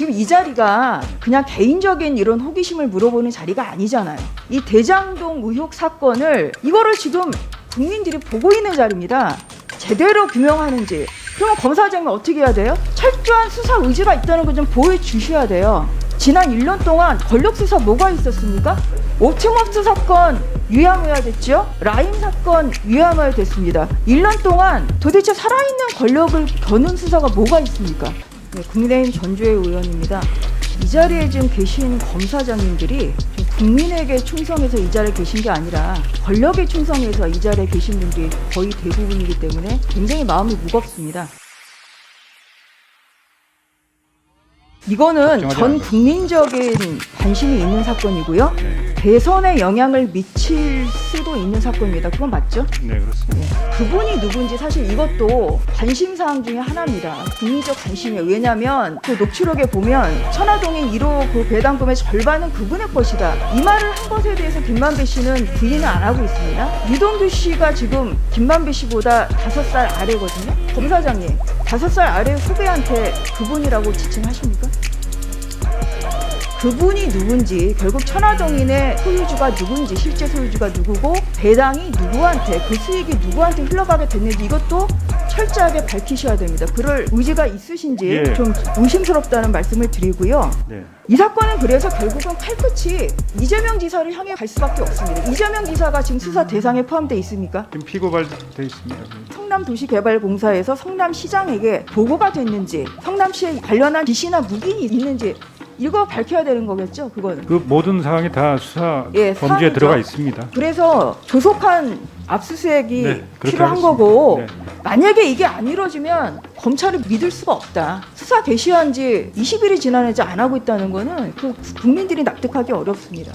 지금 이 자리가 그냥 개인적인 이런 호기심을 물어보는 자리가 아니잖아요. 이 대장동 의혹 사건을 이거를 지금 국민들이 보고 있는 자리입니다. 제대로 규명하는지. 그러면 검사장은 어떻게 해야 돼요? 철저한 수사 의지가 있다는 걸 좀 보여주셔야 돼요. 지난 1년 동안 권력 수사 뭐가 있었습니까? 옵티머스 사건 유야무야 됐죠? 라임 사건 유야무야 됐습니다. 1년 동안 도대체 살아있는 권력을 겨눈 수사가 뭐가 있습니까? 네, 국민의힘 전주의 의원입니다. 이 자리에 지금 계신 검사장님들이 좀 국민에게 충성해서 이 자리에 계신 게 아니라 권력에 충성해서 이 자리에 계신 분들이 거의 대부분이기 때문에 굉장히 마음이 무겁습니다. 이거는 전. 국민적인 관심이 있는 사건이고요. 대선에 영향을 미칠 수도 있는 사건입니다. 그건 맞죠? 네 그렇습니다. 그분이 누군지 사실 이것도 관심 사항 중에 하나입니다. 국민적 관심이에요. 왜냐하면 그 녹취록에 보면 천화동인 1호 그 배당금의 절반은 그분의 것이다. 이 말을 한 것에 대해서 김만배 씨는 부인을 안 하고 있습니다. 이동규 씨가 지금 김만배 씨보다 다섯 살 아래거든요. 검사장님, 다섯 살 아래 후배한테 그분이라고 지칭하십니까? 그분이 누군지 결국 천화동인의 소유주가 누군지 실제 소유주가 누구고 배당이 누구한테 그 수익이 누구한테 흘러가게 됐는지 이것도 철저하게 밝히셔야 됩니다. 그럴 의지가 있으신지 예. 좀 의심스럽다는 말씀을 드리고요. 네. 이 사건은 그래서 결국은 칼끝이 이재명 지사를 향해 갈 수밖에 없습니다. 이재명 지사가 지금 수사 대상에 포함되어 있습니까? 지금 피고발돼 있습니다. 성남도시개발공사에서 성남시장에게 보고가 됐는지 성남시에 관련한 지시나 묵인이 있는지 이거 밝혀야 되는 거겠죠? 그거는. 그 모든 사항이 다 수사 예, 범죄에 사항이죠. 들어가 있습니다. 그래서 조속한 압수수색이 네, 그렇게 필요한 하겠습니다. 거고 네. 만약에 이게 안 이루어지면 검찰을 믿을 수가 없다. 수사 개시한 지 20일이 지났는지 안 하고 있다는 거는 그 국민들이 납득하기 어렵습니다.